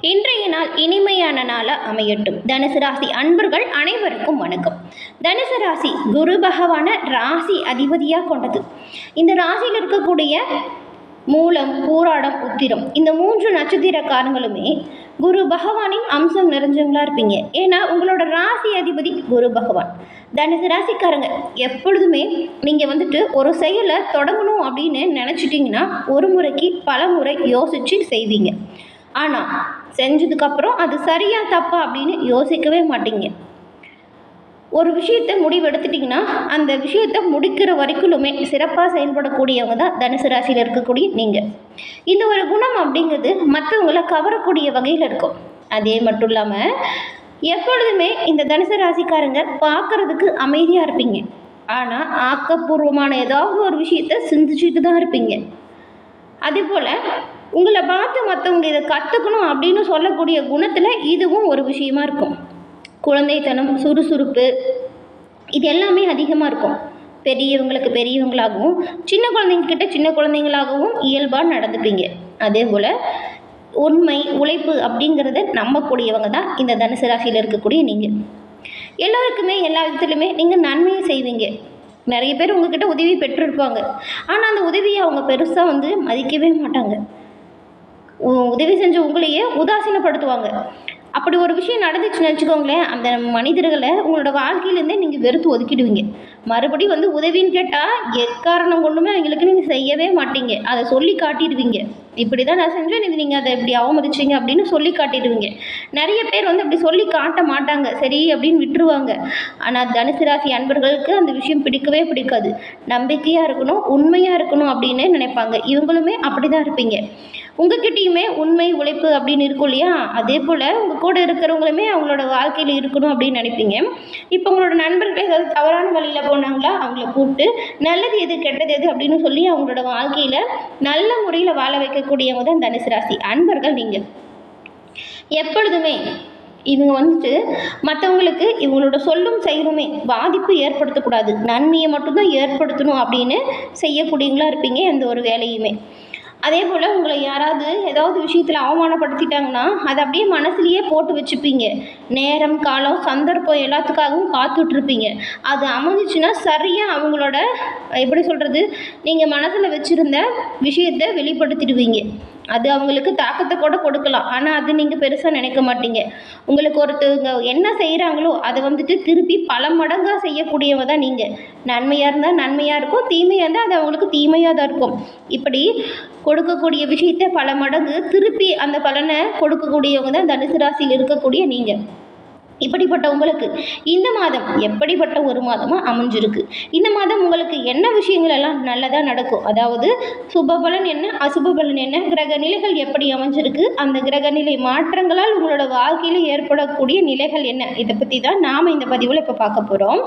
இன்றைய நாள் இனிமையான நாளாக அமையட்டும். தனுசு ராசி அன்பர்கள் அனைவருக்கும் வணக்கம். தனுசு ராசி குரு பகவான ராசி அதிபதியாக கொண்டது. இந்த ராசியில் இருக்கக்கூடிய மூலம் பூராடம் உத்திரம் இந்த மூன்று நட்சத்திரக்காரங்களுமே குரு பகவானின் அம்சம் நிறைஞ்சவங்களா இருப்பீங்க. ஏன்னா உங்களோட ராசி அதிபதி குரு பகவான். தனுசு ராசிக்காரங்க எப்பொழுதுமே நீங்கள் வந்துட்டு ஒரு செயலை தொடங்கணும் அப்படின்னு நினச்சிட்டிங்கன்னா ஒரு முறைக்கு பல முறை யோசித்து செய்வீங்க. ஆனால் செஞ்சதுக்கப்புறம் அது சரியா தப்பா அப்படின்னு யோசிக்கவே மாட்டீங்க. ஒரு விஷயத்தை முடிவெடுத்துட்டிங்கன்னா அந்த விஷயத்தை முடிக்கிற வரைக்குமே சிறப்பாக செயல்படக்கூடியவங்க தான் தனுசு ராசியில் இருக்கக்கூடிய நீங்கள் இந்த ஒரு குணம் அப்படிங்கிறது மற்றவங்கள கவரக்கூடிய வகையில் இருக்கும். அதே மட்டும் இல்லாமல் எப்பொழுதுமே இந்த தனுசு ராசிக்காரங்க பார்க்குறதுக்கு அமைதியாக இருப்பீங்க. ஆனால் ஆக்கப்பூர்வமான ஏதாவது ஒரு விஷயத்த சிந்திச்சுட்டு தான் இருப்பீங்க. அதே போல் உங்களை பார்த்து மற்றவங்க இதை கற்றுக்கணும் அப்படின்னு சொல்லக்கூடிய குணத்தில் இதுவும் ஒரு விஷயமா இருக்கும். குழந்தைத்தனம் சுறுசுறுப்பு இது எல்லாமே அதிகமாக இருக்கும். பெரியவங்களுக்கு பெரியவங்களாகவும் சின்ன குழந்தைங்கக்கிட்ட சின்ன குழந்தைங்களாகவும் இயல்பாக நடந்துப்பீங்க. அதே போல் உண்மை உழைப்பு அப்படிங்கிறத நம்பக்கூடியவங்க தான் இந்த தனுசு ராசியில் இருக்கக்கூடிய நீங்கள் எல்லோருக்குமே எல்லா விதத்துலையுமே நீங்கள் நன்மையை செய்வீங்க. நிறைய பேர் உங்ககிட்ட உதவி பெற்றிருப்பாங்க. ஆனால் அந்த உதவியை அவங்க பெருசாக வந்து மதிக்கவே மாட்டாங்க. உதவி செஞ்ச உங்களையே உதாசீனப்படுத்துவாங்க. அப்படி ஒரு விஷயம் நடந்துச்சுன்னு வச்சுக்கோங்களேன் அந்த மனிதர்களை உங்களோட வாழ்க்கையிலேருந்தே நீங்கள் வெறுத்து ஒதுக்கிடுவீங்க. மறுபடியும் வந்து உதவின்னு கேட்டால் எக்காரணம் கொண்டுமே அவங்களுக்கு நீங்கள் செய்யவே மாட்டீங்க. அதை சொல்லி காட்டிடுவீங்க. இப்படி தான் நான் செஞ்சேன். இது நீங்கள் அதை இப்படி அவமதிச்சீங்க அப்படின்னு சொல்லி காட்டிடுவீங்க. நிறைய பேர் வந்து அப்படி சொல்லி காட்ட மாட்டாங்க. சரி அப்படின்னு விட்டுருவாங்க. ஆனால் தனுசு ராசி அன்பர்களுக்கு அந்த விஷயம் பிடிக்கவே பிடிக்காது. நம்பிக்கையாக இருக்கணும் உண்மையாக இருக்கணும் அப்படின்னு நினைப்பாங்க. இவங்களுமே அப்படி தான் இருப்பீங்க. உங்ககிட்டயுமே உண்மை உழைப்பு அப்படின்னு இருக்கும் இல்லையா? அதே போல் உங்கள் கூட இருக்கிறவங்களுமே அவங்களோட வாழ்க்கையில் இருக்கணும் அப்படின்னு நினைப்பீங்க. இப்போ உங்களோட நண்பர்கள் ஏதாவது தவறான வழியில் போனாங்களா? அவங்கள கூப்பிட்டு நல்லது எது கெட்டது எது அப்படின்னு சொல்லி அவங்களோட வாழ்க்கையில் நல்ல முறையில் வாழ வைக்க வைக்கக்கூடியவங்க தான் தனுசு ராசி. அன்பர்கள் நீங்கள். எப்பொழுதுமே இவங்க வந்துட்டு மற்றவங்களுக்கு இவங்களோட சொல்லும் செயலுமே பாதிப்பு ஏற்படுத்தக்கூடாது. நன்மையை மட்டும்தான் ஏற்படுத்தணும் அப்படின்னு செய்யக்கூடியவங்களா இருப்பீங்க எந்த ஒரு வேலையுமே. அதே போல் உங்களை யாராவது ஏதாவது விஷயத்தில் அவமானப்படுத்திட்டாங்கன்னா அதை அப்படியே மனசுலேயே போட்டு வச்சுப்பீங்க. நேரம் காலம் சந்தர்ப்பம் எல்லாத்துக்காகவும் காத்துட்ருப்பீங்க. அது அமைஞ்சிச்சுன்னா சரியாக அவங்களோட எப்படி சொல்கிறது நீங்கள் மனசில் வச்சுருந்த விஷயத்தை வெளிப்படுத்திடுவீங்க. அது அவங்களுக்கு தாக்கத்தை கூட கொடுக்கலாம். ஆனால் அது நீங்கள் பெருசாக நினைக்க மாட்டீங்க. உங்களுக்கு ஒருத்தவங்க என்ன செய்கிறாங்களோ அதை வந்துட்டு திருப்பி பல மடங்காக செய்யக்கூடியவங்க தான் நீங்கள் நன்மையாக இருந்தால் நன்மையாக இருக்கும் தீமையாக இருந்தால் அது அவங்களுக்கு தீமையாக தான் இருக்கும். இப்படி கொடுக்கக்கூடிய விஷயத்தை பல மடங்கு திருப்பி அந்த பலனை கொடுக்கக்கூடியவங்க தான் தனுசு ராசியில் இருக்கக்கூடிய நீங்கள் இப்படிப்பட்ட உங்களுக்கு இந்த மாதம் எப்படிப்பட்ட ஒரு மாதமாக அமைஞ்சிருக்கு? இந்த மாதம் உங்களுக்கு என்ன விஷயங்கள் எல்லாம் நல்லதாக நடக்கும்? அதாவது சுப பலன் என்ன? அசுப பலன் என்ன? கிரக நிலைகள் எப்படி அமைஞ்சிருக்கு? அந்த கிரக நிலை மாற்றங்களால் உங்களோட வாழ்க்கையில் ஏற்படக்கூடிய நிலைகள் என்ன? இதை பற்றி தான் நாம் இந்த பதிவில் இப்போ பார்க்க போகிறோம்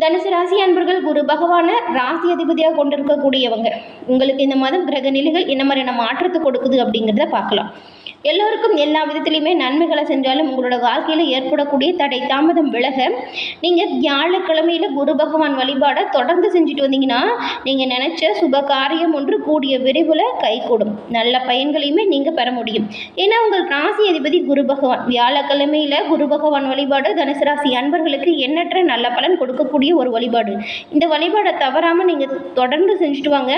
தனுசு ராசி அன்பர்கள் குரு பகவான ராசி அதிபதியாக கொண்டிருக்கக்கூடியவங்க. உங்களுக்கு இந்த மாதம் கிரக நிலைகள் என்ன மாதிரியான மாற்றத்தை கொடுக்குது அப்படிங்கிறத பார்க்கலாம். எல்லோருக்கும் எல்லா விதத்துலையுமே நன்மைகளை செஞ்சாலும் உங்களோட வாழ்க்கையில் ஏற்படக்கூடிய தடை தாமதம் விலக நீங்கள் வியாழக்கிழமையில் குரு பகவான் வழிபாடை தொடர்ந்து செஞ்சுட்டு வந்தீங்கன்னா நீங்கள் நினச்ச சுப காரியம் ஒன்று கூடிய விரைவில் கைகூடும். நல்ல பயன்களையுமே நீங்கள் பெற முடியும். ஏன்னா உங்கள் ராசி அதிபதி குரு பகவான். வியாழக்கிழமையில் குரு பகவான் வழிபாடு தனுசு ராசி அன்பர்களுக்கு எண்ணற்ற நல்ல பலன் கொடுக்கக்கூடிய ஒரு வழிபாடு. இந்த வழிபாடை தவறாமல் நீங்கள் தொடர்ந்து செஞ்சுட்டு வாங்க.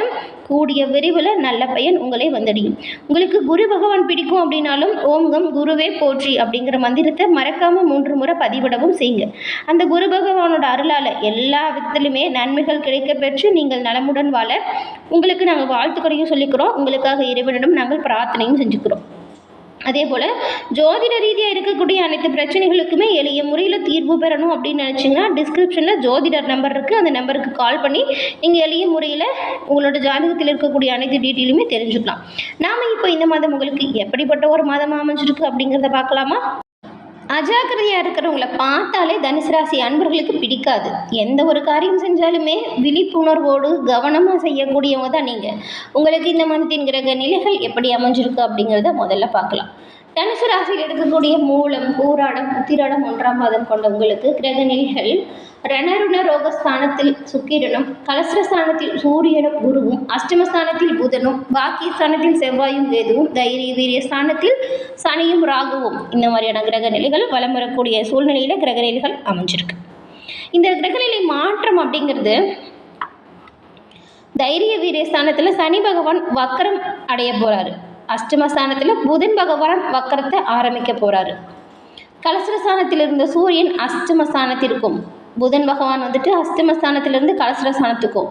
கூடிய விரைவில் நல்ல பயன் உங்களை வந்தடையும். உங்களுக்கு குரு பகவான் பிடிக்கும் அப்படின்னாலும் ஓங்கம் குருவே போற்றி அப்படிங்கிற மந்திரத்தை மறக்காம மூன்று முறை பதிவிடவும் செய்யுங்க. அந்த குரு பகவானோட அருளால் எல்லா விதத்திலுமே நன்மைகள் கிடைக்க பெற்று நீங்கள் நலமுடன் வாழ உங்களுக்கு நாங்கள் வாழ்த்துக்களையும் சொல்லிக்கிறோம். உங்களுக்காக இறைவனிடம் நாங்கள் பிரார்த்தனையும் செஞ்சுக்கிறோம். அதே போல் ஜோதிட ரீதியாக இருக்கக்கூடிய அனைத்து பிரச்சனைகளுக்குமே எளிய முறையில் தீர்வு பெறணும் அப்படின்னு நினச்சிங்கன்னா டிஸ்கிரிப்ஷனில் ஜோதிடர் நம்பர் இருக்குது அந்த நம்பருக்கு கால் பண்ணி நீங்கள் எளிய முறையில் உங்களோட ஜாதகத்தில் இருக்கக்கூடிய அனைத்து டீட்டெயிலுமே தெரிஞ்சுக்கலாம். நாம் இப்போ இந்த மாதம் உங்களுக்கு எப்படிப்பட்ட ஒரு மாதமாக அமைஞ்சிருக்கு அப்படிங்கிறத பார்க்கலாமா? அஜாக்கிரதையாக இருக்கிறவங்கள பார்த்தாலே தனுசு ராசி அன்பர்களுக்கு பிடிக்காது. எந்த ஒரு காரியம் செஞ்சாலுமே விழிப்புணர்வோடு கவனமாக செய்யக்கூடியவங்க தான் நீங்கள் உங்களுக்கு இந்த மதத்தின் கிரக நிலைகள் எப்படி அமைஞ்சிருக்கு அப்படிங்கிறத முதல்ல பார்க்கலாம். தனுசு ராசியில் இருக்கக்கூடிய மூலம் பூராடம் உத்திராடம் ஒன்றாம் மாதம் கொண்ட உங்களுக்கு கிரக நிலைகள் ரணருண ரோகஸ்தானத்தில் சுக்கிரனும் கலஸ்ரஸ்தானத்தில் சூரியனும் குருவும் அஷ்டமஸ்தானத்தில் புதனும் பாக்கியஸ்தானத்தில் செவ்வாயும் கேதுவும் தைரிய வீரிய ஸ்தானத்தில் சனியும் ராகுவும். இந்த மாதிரியான கிரக நிலைகள் வலம் வரக்கூடிய சூழ்நிலையில் கிரக நிலைகள் அமைஞ்சிருக்கு. இந்த கிரகநிலை மாற்றம் அப்படிங்கிறது தைரிய வீரிய ஸ்தானத்தில் சனி பகவான் வக்கரம் அடைய போகிறாரு அஷ்டமஸ்தானத்தில் புதன் பகவான் வக்கரத்தை ஆரம்பிக்க போகிறாரு கலசரஸ்தானத்திலிருந்த சூரியன் அஷ்டமஸ்தானத்திற்கும் புதன் பகவான் வந்துட்டு அஸ்தமஸ்தானத்திலிருந்து கலசரஸ்தானத்துக்கும்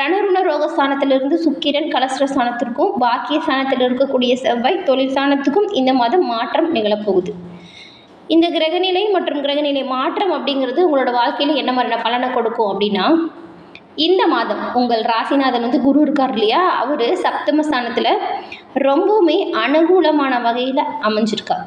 ரணருண ரோகஸ்தானத்திலிருந்து சுக்கிரன் கலசரஸ்தானத்திற்கும் பாக்கிய ஸ்தானத்தில் இருக்கக்கூடிய செவ்வாய் தொழில் ஸ்தானத்துக்கும் இந்த மாதம் மாற்றம் நிகழப்போகுது. இந்த கிரகநிலை மற்றும் கிரகநிலை மாற்றம் அப்படிங்கிறது உங்களோட வாழ்க்கையில் என்ன மாதிரியான பலனை கொடுக்கும் அப்படின்னா இந்த மாதம் உங்கள் ராசிநாதன் வந்து குரு இருக்கார் இல்லையா? அவர் சப்தமஸ்தானத்தில் ரொம்பவுமே அனுகூலமான வகையில் அமைஞ்சிருக்கார்.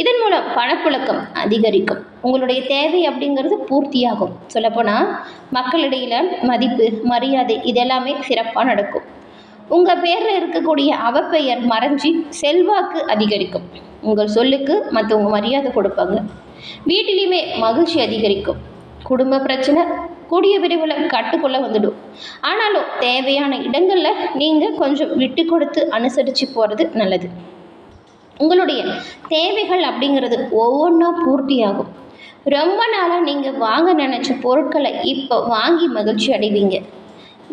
இதன் மூலம் பணப்புழக்கம் அதிகரிக்கும். உங்களுடைய தேவை அப்படிங்கிறது பூர்த்தியாகும். சொல்லப்போனால் மக்களிடையில் மதிப்பு மரியாதை இதெல்லாமே சிறப்பாக நடக்கும். உங்கள் பேரில் இருக்கக்கூடிய அவப்பெயர் மறைஞ்சி செல்வாக்கு அதிகரிக்கும். உங்கள் சொல்லுக்கு மற்றவங்க மரியாதை கொடுப்பாங்க. வீட்டிலையுமே மகிழ்ச்சி அதிகரிக்கும். குடும்ப பிரச்சனை கூடிய விரைவில் கட்டுக்குள்ளே வந்துடும். ஆனாலும் தேவையான இடங்களில் நீங்கள் கொஞ்சம் விட்டு கொடுத்து அனுசரித்து போகிறது நல்லது. உங்களுடைய தேவைகள் அப்படிங்கிறது ஒவ்வொன்றா பூர்த்தியாகும். ரொம்ப நாளாக நீங்கள் வாங்க நினச்ச பொருட்களை இப்போ வாங்கி மகிழ்ச்சி அடைவீங்க.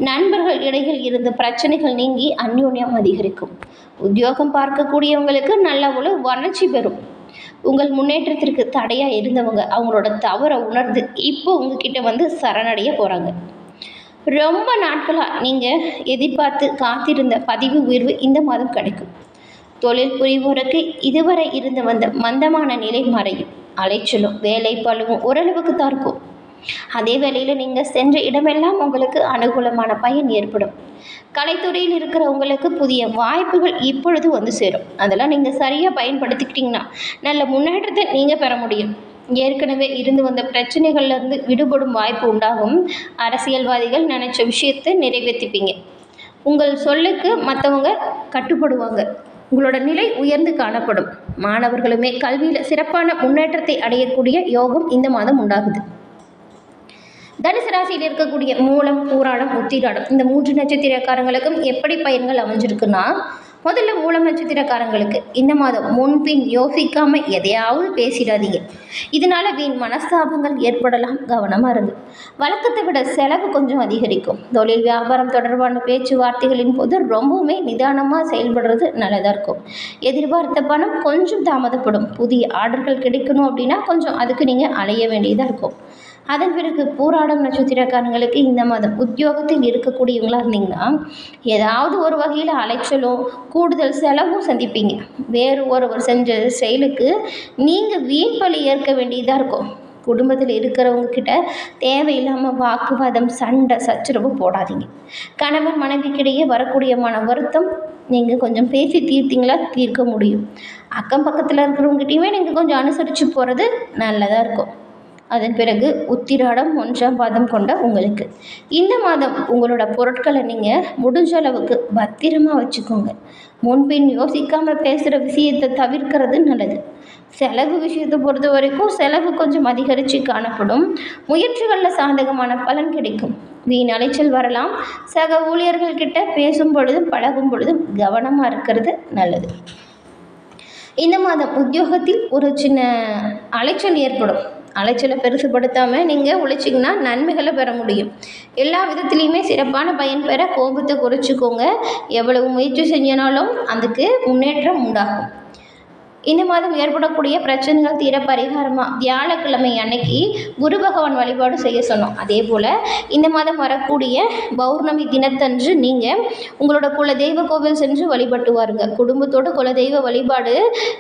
நண்பர்கள் இடையில் இருந்த பிரச்சனைகள் நீங்கி அந்யோன்யம் அதிகரிக்கும். உத்தியோகம் பார்க்கக்கூடியவங்களுக்கு நல்ல ஒரு வளர்ச்சி பெறும். உங்கள் முன்னேற்றத்திற்கு தடையாக இருந்தவங்க அவங்களோட தவறை உணர்ந்து இப்போ உங்ககிட்ட வந்து சரணடைய போகிறாங்க ரொம்ப நாட்களாக நீங்கள் எதிர்பார்த்து காத்திருந்த பதிவு உயர்வு இந்த மாதம் கிடைக்கும். தொழில் புரிவோருக்கு இதுவரை இருந்து வந்த மந்தமான நிலை மறையும். அலைச்சலும் வேலை பழுவும் ஓரளவுக்கு தான் இருக்கும் அதே வேளையில் நீங்கள் சென்ற இடமெல்லாம் உங்களுக்கு அனுகூலமான பயன் ஏற்படும். கலைத்துறையில் இருக்கிற உங்களுக்கு புதிய வாய்ப்புகள் இப்பொழுது வந்து சேரும். அதெல்லாம் நீங்கள் சரியாக பயன்படுத்திக்கிட்டிங்கன்னா நல்ல முன்னேற்றத்தை நீங்கள் பெற முடியும். ஏற்கனவே இருந்து வந்த பிரச்சனைகள்லேருந்து விடுபடும் வாய்ப்பு உண்டாகும். அரசியல்வாதிகள் நினச்ச விஷயத்தை நிறைவேற்றிப்பீங்க உங்கள் சொல்லுக்கு மற்றவங்க கட்டுப்படுவாங்க. உங்களோட நிலை உயர்ந்து காணப்படும். மாணவர்களுமே கல்வியில் சிறப்பான முன்னேற்றத்தை அடையக்கூடிய யோகம் இந்த மாதம் உண்டாகுது. தனுசு ராசியில் இருக்கக்கூடிய மூலம் பூராடம் உத்திராடம் இந்த மூன்று நட்சத்திரக்காரங்களுக்கும் எப்படி பயன்கள் அமைஞ்சிருக்குன்னா முதல்ல மூலம் நட்சத்திரக்காரங்களுக்கு இந்த மாதம் முன்பின் யோசிக்காம எதையாவது பேசிடாதீங்க. இதனால வீண் மனஸ்தாபங்கள் ஏற்படலாம். கவனமாக இருங்க வழக்கத்தை விட செலவு கொஞ்சம் அதிகரிக்கும். தொழில் வியாபாரம் தொடர்பான பேச்சுவார்த்தைகளின் போது ரொம்பவுமே நிதானமாக செயல்படுறது நல்லதாக இருக்கும். எதிர்பார்த்த பணம் கொஞ்சம் தாமதப்படும். புதிய ஆர்டர்கள் கிடைக்கணும் அப்படின்னா கொஞ்சம் அதுக்கு நீங்கள் அலைய வேண்டியதாக இருக்கும். அதன் பிறகு பூராடம் நட்சத்திரக்காரங்களுக்கு இந்த மாதம் உத்தியோகத்தில் இருக்கக்கூடியவங்களா இருந்தீங்கன்னா ஏதாவது ஒரு வகையில் அலைச்சலும் கூடுதல் செலவும் சந்திப்பீங்க. வேறு ஒருவர் செஞ்ச செயலுக்கு நீங்கள் வீண் பழி ஏற்க வேண்டியதாக இருக்கும். குடும்பத்தில் இருக்கிறவங்க கிட்ட தேவையில்லாமல் வாக்குவாதம் சண்டை சச்சரவு போடாதீங்க. கணவன் மனைவிக்கிடையே வரக்கூடிய மன வருத்தம் நீங்கள் கொஞ்சம் பேசி தீர்த்தீங்களா தீர்க்க முடியும். அக்கம் பக்கத்தில் இருக்கிறவங்ககிட்டையுமே நீங்கள் கொஞ்சம் அனுசரித்து போகிறது நல்லதாக இருக்கும். அதன் பிறகு உத்திராடம் ஒன்றாம் பாதம் கொண்ட உங்களுக்கு. இந்த மாதம் உங்களோட பொருட்களை நீங்கள் முடிஞ்ச அளவுக்கு பத்திரமா வச்சுக்கோங்க. முன்பின் யோசிக்காமல் பேசுகிற விஷயத்தை தவிர்க்கிறது நல்லது. செலவு விஷயத்தை பொறுத்த வரைக்கும் செலவு கொஞ்சம் அதிகரித்து காணப்படும். முயற்சிகளில் சாதகமான பலன் கிடைக்கும். வீண் அலைச்சல் வரலாம். சக ஊழியர்கள்கிட்ட பேசும் பொழுதும் பழகும் பொழுதும் கவனமாக இருக்கிறது நல்லது. இந்த மாதம் உத்தியோகத்தில் ஒரு சின்ன அலைச்சல் ஏற்படும். அலைச்சலை பெருசுப்படுத்தாமல் நீங்கள் உழைச்சிங்கன்னா நன்மைகளை பெற முடியும். எல்லா விதத்துலேயுமே சிறப்பான பயன் பெற கோபத்தை குறைச்சிக்கோங்க. எவ்வளவு முயற்சி செஞ்சினாலும் அதுக்கு முன்னேற்றம் உண்டாகும். இந்த மாதம் ஏற்படக்கூடிய பிரச்சனைகள் தீர பரிகாரமாக வியாழக்கிழமை அன்னைக்கு குரு பகவான் வழிபாடு செய்ய சொன்னோம். அதே போல் இந்த மாதம் வரக்கூடிய பௌர்ணமி தினத்தன்று நீங்கள் உங்களோட குலதெய்வ கோவில் சென்று வழிபட்டு வாருங்க. குடும்பத்தோட குலதெய்வ வழிபாடு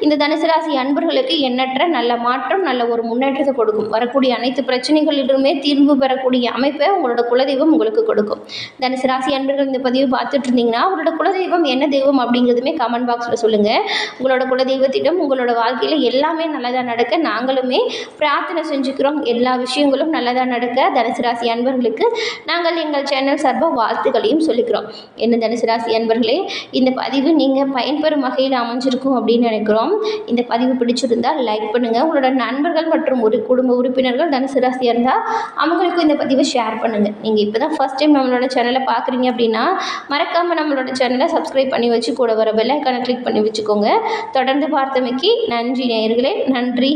இந்த தனுசு ராசி அன்பர்களுக்கு எண்ணற்ற நல்ல மாற்றம் நல்ல ஒரு முன்னேற்றத்தை கொடுக்கும். வரக்கூடிய அனைத்து பிரச்சனைகளிலுமே தீர்வு பெறக்கூடிய அமைப்பை உங்களோட குலதெய்வம் உங்களுக்கு கொடுக்கும். தனுசு ராசி அன்பர்கள் இந்த பதிவு பார்த்துட்டு இருந்தீங்கன்னா உங்களோட குலதெய்வம் என்ன தெய்வம் அப்படிங்கிறதுமே கமெண்ட் பாக்ஸில் சொல்லுங்கள் உங்களோட குலதெய்வத்திடம் உங்களோட வாழ்க்கையில் எல்லாமே நல்லதாக நடக்க நாங்களுமே பிரார்த்தனை செஞ்சுக்கிறோம். எல்லா விஷயங்களும் நல்லதாக நடக்க தனுசு ராசி அன்பர்களுக்கு நாங்கள் எங்கள் சேனல் சார்பாக வாழ்த்துக்களையும் சொல்லிக்கிறோம். என்ன தனுசு ராசி அன்பர்களே இந்த பதிவு நீங்கள் பயன்பெறும் வகையில் அமைஞ்சிருக்கும் அப்படின்னு நினைக்கிறோம். இந்த பதிவு பிடிச்சிருந்தால் லைக் பண்ணுங்கள் உங்களோட நண்பர்கள் மற்றும் ஒரு குடும்ப உறுப்பினர்கள் தனுசு ராசியாக இருந்தால் அவங்களுக்கும் இந்த பதிவை ஷேர் பண்ணுங்கள் நீங்கள் இப்போ தான் ஃபஸ்ட் டைம் நம்மளோட சேனலை பார்க்குறீங்க அப்படின்னா மறக்காமல் நம்மளோட சேனலை சப்ஸ்கிரைப் பண்ணி வச்சு கூட வர பெல்லைக்கான கிளிக் பண்ணி வச்சுக்கோங்க. தொடர்ந்து பார்த்து பார்த்தமைக்கு நன்றி நேயர்களே நன்றி.